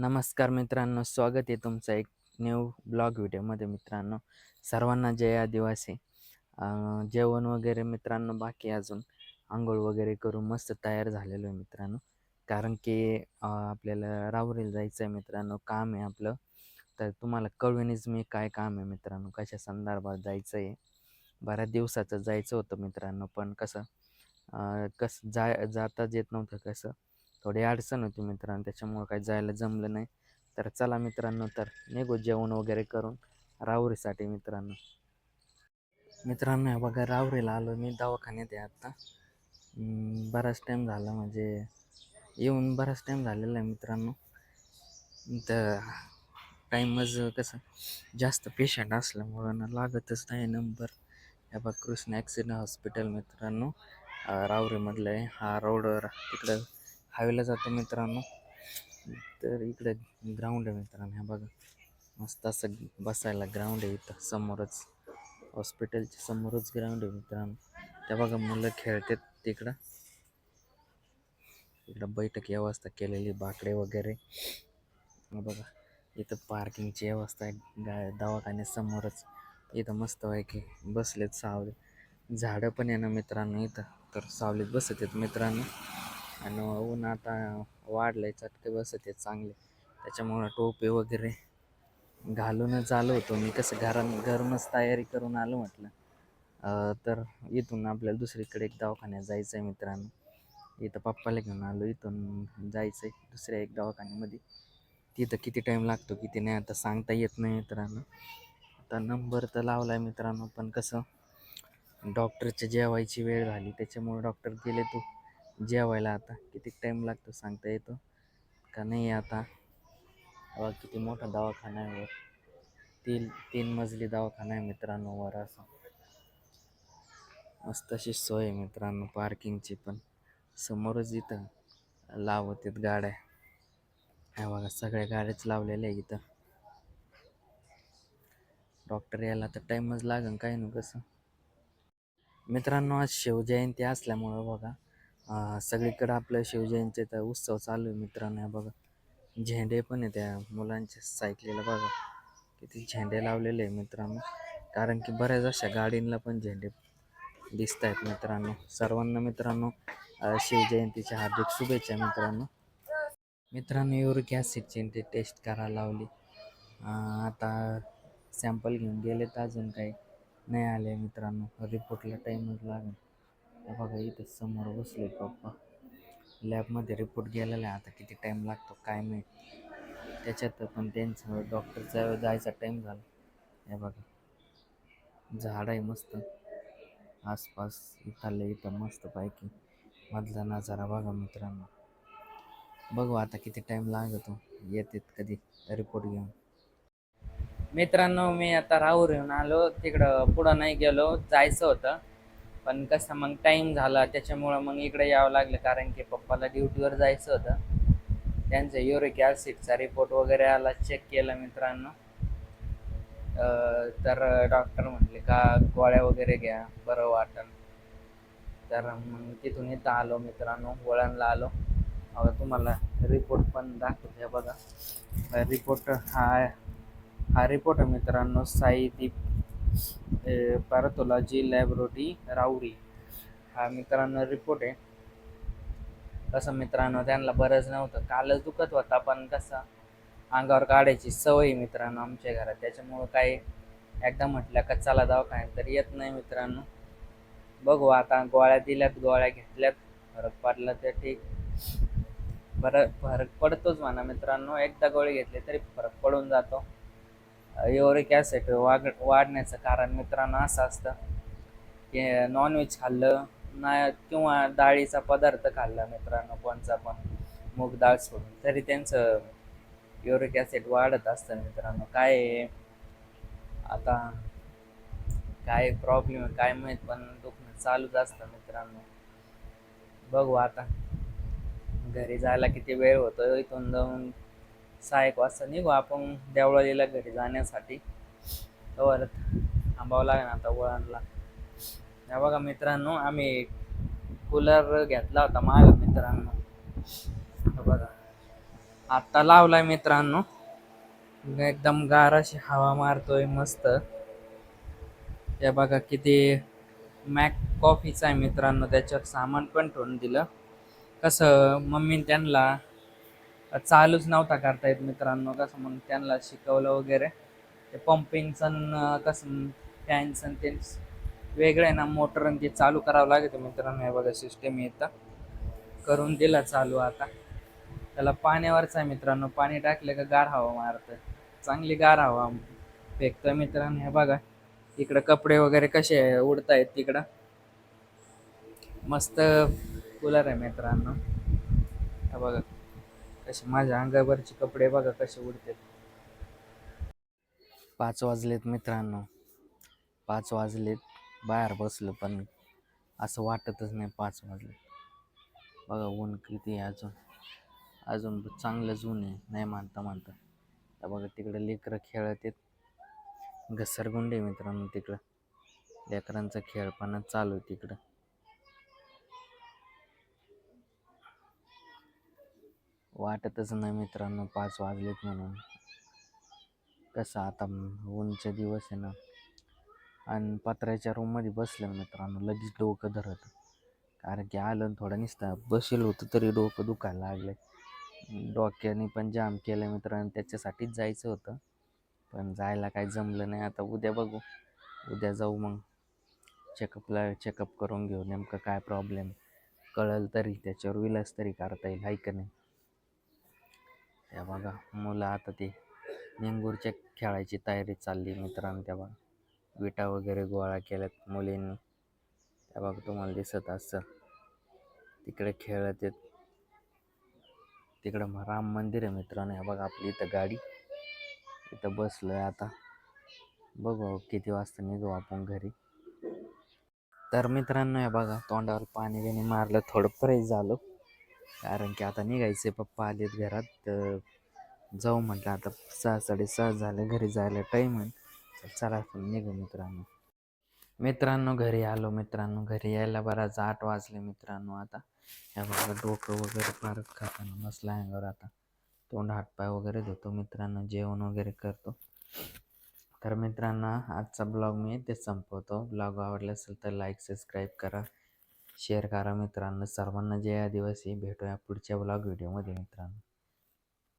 नमस्कार मित्रांनो स्वागत आहे तुमचं एक न्यू ब्लॉग व्हिडिओमध्ये मित्रांनो. सर्वांना जय आदिवासी. जेवण वगैरे मित्रांनो बाकी अजून. आंघोळ वगैरे करून मस्त तयार झालेलो आहे मित्रांनो. कारण की आपल्याला राहुरीला जायचं आहे मित्रांनो काम आहे आपलं. तर तुम्हाला कळवेनच मी काय काम आहे मित्रांनो कशा संदर्भात जायचं आहे बऱ्याच दिवसाचं जायचं होतं मित्रांनो पण कसं कसं जाय जाताच येत नव्हतं कसं. थोडी अडचण होती मित्रांनो त्याच्यामुळं काही जायला जमलं नाही. तर चला मित्रांनो तर निघू जेवण वगैरे करून राहुरीसाठी मित्रांनो. मित्रांनो बघा राहुरीला आलो मी दवाखान्यात आहे आत्ता बराच टाईम झाला म्हणजे येऊन बराच टाईम झालेला आहे मित्रांनो. तर टाईमच कसं जास्त पेशंट असल्यामुळं ना लागतच नाही नंबर हे बघ कृष्ण ॲक्सिडेंट हॉस्पिटल मित्रांनो. रावरीमधलं राहुरीमधलं आहे. हा रोड तिकडं हायवेला जातो मित्रांनो. तर इकडे ग्राउंड आहे मित्रांनो. ह्या बघा. मस्त असं बसायला ग्राउंड आहे इथं. समोरच हॉस्पिटलच्या समोरच ग्राउंड आहे मित्रांनो. त्या बघा मुलं खेळतात तिकडं. इकडं बैठक व्यवस्था केलेली बाकडे वगैरे. बघा. इथं पार्किंगची व्यवस्था आहे. गा दवाखान्यासमोरच इथं मस्त आहे की बसलेत सावले. झाडं पण आहे ना मित्रांनो इथं. तर सावलीत बसत आहेत मित्रांनो. आणि ऊन आता वाढलंय चटके बसत आहेत चांगले. त्याच्यामुळं टोपे वगैरे घालूनच आलो होतो मी. कसं घरा घरूनच तयारी करून आलो म्हटलं. तर इथून आपल्याला दुसरीकडे एक दवाखान्यात जायचं आहे मित्रांनो. इथं पप्पाला घेऊन आलो इथून जायचं आहे दुसऱ्या एक दवाखान्यामध्ये. तिथं किती टाईम लागतो किती नाही आता सांगता येत नाही मित्रांनो. आता नंबर तर लावला आहे मित्रांनो पण कसं डॉक्टरच्या जेवायची वेळ झाली त्याच्यामुळे डॉक्टर गेले तू. जेवायला आता. किती टाईम लागतो सांगता येतो? का नाही आता? बघा किती मोठा दवाखाना आहे. वर तीन तीन मजली दवाखाना आहे मित्रांनो वर असं. मस्त अशी सोय आहे मित्रांनो पार्किंगची पण. समोरच इथं लावत आहेत गाड्या. ह्या बघा सगळ्या गाड्याच लावलेल्या आहे इथं. डॉक्टर यायला तर टाईमच लागन काय ना कसं. मित्रांनो आज शिवजयंती असल्यामुळं बघा सगळीकडं आपलं शिवजयंतीचा उत्सव चालू आहे मित्रांनो बघा. झेंडे पण आहे त्या मुलांच्या सायकलीला बघा. किती झेंडे लावलेले आहे मित्रांनो. कारण की बऱ्याच अशा गाडींना पण झेंडे दिसत आहेत मित्रांनो. सर्वांना मित्रांनो शिवजयंतीच्या हार्दिक शुभेच्छा मित्रांनो. मित्रांनो युरिक ॲसिडची ते टेस्ट करायला लावली. आता सॅम्पल घेऊन गेले तर अजून काही नाही आले मित्रांनो. रिपोर्टला टाईमच लागेल. बघा इथं समोर बसले पप्पा. लॅबमध्ये रिपोर्ट गेलेला आहे. आता किती टाईम लागतो काय माहीत. त्याच्यात पण त्यांचं डॉक्टरचा जायचा टाईम झाला. हे बघा. झाड आहे मस्त. आसपास इथलं इथं मस्त पैकी. मधला नजारा बघा मित्रांनो. बघू आता किती टाईम लागतो. येतात कधी रिपोर्ट घेऊन. मित्रांनो मी आता राहूर येऊन आलो. तिकडं पुढं नाही गेलो. जायचं होतं. पण कसं मग टाईम झाला त्याच्यामुळं मग इकडे यावं लागलं. कारण की पप्पाला ड्युटीवर जायचं होतं. त्यांचं युरिक ॲसिडचा रिपोर्ट वगैरे आला चेक केला मित्रांनो. तर डॉक्टर म्हटले का गोळ्या वगैरे घ्या बरं वाटन तर मग तिथून इथं आलो मित्रांनो वळणला आलो. आता तुम्हाला रिपोर्ट पण दाखवते बघा. रिपोर्ट हा हा रिपोर्ट मित्रांनो साईदीप पॅराथॉलॉजी लॅबोरेटरी राऊरी हा मित्रांनो रिपोर्ट आहे. कसं मित्रांनो त्यांना बरंच नव्हतं. कालच दुखत होता पण कसं अंगावर काढायची सवय मित्रांनो आमच्या घरात. त्याच्यामुळं काही एकदा म्हटलं का चला दवाखान्यात तर येत नाही मित्रांनो. बघू आता गोळ्या दिल्यात गोळ्या घेतल्यात. फरक पडला तर ठीक. बरं फरक पडतोच म्हणा मित्रांनो. एकदा गोळी घेतली तरी फरक पडून जातो. युरिक ॲसिड वाग वाढण्याचं कारण मित्रांनो असं असतं की नॉनव्हेज खाल्लं नाही किंवा डाळीचा पदार्थ खाल्ला मित्रांनो कोणचा पण मूग डाळ सोडून तरी त्यांचं युरिक ॲसिड वाढत असतं मित्रांनो. काय आहे, आता काय प्रॉब्लेम आहे काय माहीत पण दुखणं चालूच असतं मित्रांनो. बघू आता. घरी जायला किती वेळ होतो इथून जाऊन सहा एक वाजता निघू आपण देवळालीला घरी जाण्यासाठी. तर थांबावं लागेल आता वळणला. हे बघा मित्रांनो आम्ही कूलर घेतला होता माग मित्रांनो. बघा. आत्ता लावलाय मित्रांनो. एकदम गार अशी हवा मारतोय मस्त. या बघा किती मॅक कॉफीचा आहे मित्रांनो. त्याच्यावर सामान पण ठेवून दिलं. कसं मम्मी त्यांना चालूच नव्हता करता येत मित्रांनो कसं मग त्यांना शिकवलं वगैरे. ते पंपिंगचं कसं फॅनचं ते वेगळं आहे ना मोटर आणि ते चालू करावं लागेल मित्रांनो. हे बघा सिस्टम येतं करून दिला चालू आता. त्याला पाण्यावरच आहे मित्रांनो. पाणी टाकलं का गार हवा मारतं. चांगली गार हवा फेकतं मित्रांनो. हे बघा. इकडं कपडे वगैरे कसे उडतायत तिकडं. मस्त कूलर आहे मित्रांनो. हे बघा. कसे माझ्या अंगावरचे कपडे बघा कसे उडतात. पाच वाजलेत मित्रांनो. पाच वाजलेत. बाहेर बसलो पण असं वाटतच नाही पाच वाजले. बघा ऊन किती आहे अजून. अजून चांगलंच ऊन आहे नाही मानता मानता तर बघा तिकडं लेकरं खेळत आहेत. घसरगुंडे मित्रांनो तिकडं. लेकरांचा खेळपणा चालू आहे तिकडं. वाटतच नाही मित्रांनो पाच वाजलेत म्हणून. कसं आता ऊनचे दिवस आहे ना. आणि पत्र्याच्या रूममध्ये बसलं मित्रांनो लगेच डोकं धरत. कारण की आलं थोडं निसतं बसेल होतं तरी डोकं दुखायला लागलं डोक्याने पण जाम केलं मित्रांनो त्याच्यासाठीच जायचं होतं. पण जायला काही जमलं नाही. आता उद्या बघू. उद्या जाऊ मग. चेकअपला चेकअप करून घेऊ. नेमकं काय प्रॉब्लेम कळलं तरी त्याच्यावर विलास तरी करता येईल आहे का नाही? त्या बघा मुलं आता ते नेंगूरच्या खेळायची तयारी चालली मित्रांनो. त्या बघा विटा वगैरे गोळा केल्यात मुलींनी. त्या बघा तुम्हाला दिसत असतं तिकडे खेळत आहेत. तिकडं राम मंदिर आहे मित्रांनो. हे बघा आपली इथं गाडी. इथं बसलो आहे आता. बघू किती वाजता निघू आपण घरी. तर मित्रांनो हे बघा तोंडावर पाणी बिणी मारलं थोडं फ्रेश झालो. कारण की आता निघायचे पप्पा आलेत घरात तर जाऊ म्हटलं आता सहा साडेसहा झाले घरी जायला टाईम आहे. तर चला आपण निघू मित्रांनो. मित्रांनो घरी आलो मित्रांनो. घरी यायला बराच आठ वाजले मित्रांनो आता. ह्या बघा डोकं वगैरे फारच खाताना बसला अंगावर आता. तोंड हातपाय वगैरे धुतो मित्रांनो जेवण वगैरे करतो. तर मित्रांनो आजचा ब्लॉग मी ते संपवतो. ब्लॉग आवडला असेल तर लाईक सबस्क्राईब करा. शेअर करा मित्रांनो. सर्वांना जय आदिवासी. भेटूया पुढच्या ब्लॉग व्हिडिओमध्ये मित्रांनो.